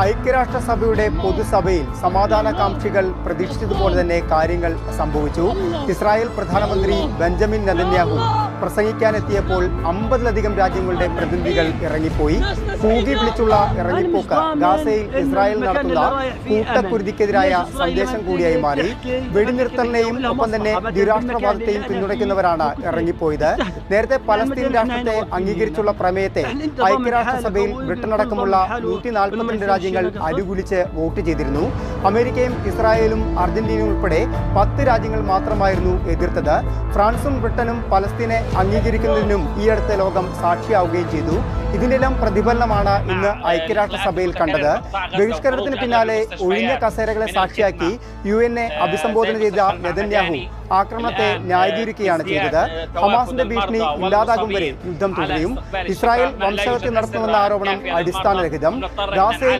ഐക്യരാഷ്ട്രസഭയുടെ പൊതുസഭയിൽ സമാധാനകാംക്ഷികൾ പ്രതീക്ഷിച്ചതുപോലെ തന്നെ കാര്യങ്ങൾ സംഭവിച്ചു. ഇസ്രായേൽ പ്രധാനമന്ത്രി ബെഞ്ചമിൻ നെതന്യാഹു പ്രസംഗിക്കാനെത്തിയപ്പോൾ അമ്പതിലധികം രാജ്യങ്ങളുടെ പ്രതിനിധികൾ ഇറങ്ങിപ്പോയി. കൂകി വിളിച്ചുള്ള ഇറങ്ങിപ്പോക്ക് ഗാസയിൽ ഇസ്രായേൽ നടത്തുന്ന കൂട്ടക്കുരുതിക്കെതിരായ സന്ദേശം കൂടിയായി മാറി. വെടിനിർത്തലിനെയും ഒപ്പം തന്നെ ദ്വിരാഷ്ട്രവാദത്തെയും പിന്തുണയ്ക്കുന്നവരാണ് ഇറങ്ങിപ്പോയത്. നേരത്തെ പലസ്തീൻ രാഷ്ട്രത്തെ അംഗീകരിച്ചുള്ള പ്രമേയത്തെ ഐക്യരാഷ്ട്രസഭയിൽ ബ്രിട്ടൻ അടക്കമുള്ള നൂറ്റി നാൽപ്പത്തിരണ്ട് രാജ്യങ്ങൾ അനുകൂലിച്ച് വോട്ട് ചെയ്തിരുന്നു. അമേരിക്കയും ഇസ്രായേലും അർജന്റീനയും ഉൾപ്പെടെ പത്ത് രാജ്യങ്ങൾ മാത്രമായിരുന്നു എതിർത്തത്. ഫ്രാൻസും ബ്രിട്ടനും പലസ്തീനെ അംഗീകരിക്കുന്നതിനും ഈ അടുത്ത ലോകം സാക്ഷിയാവുകയും ചെയ്തു. ഇതിനെല്ലാം പ്രതിഫലനമാണ് ഇന്ന് ഐക്യരാഷ്ട്രസഭയിൽ കണ്ടത്. ബഹിഷ്കരണത്തിന് പിന്നാലെ ഒഴിഞ്ഞ കസേരകളെ സാക്ഷിയാക്കി യു എന്നെ അഭിസംബോധന ചെയ്ത നെതന്യാഹു ആക്രമണത്തെ ന്യായീകരിക്കുകയാണ് ചെയ്തത്. ഹമാസിന്റെ ഭീഷണി ഇല്ലാതാകും വരെ യുദ്ധം തുടരും ഇസ്രായേൽ വംശഹത്യ നടത്തുമെന്ന ആരോപണം അടിസ്ഥാനരഹിതം. ഗാസയിൽ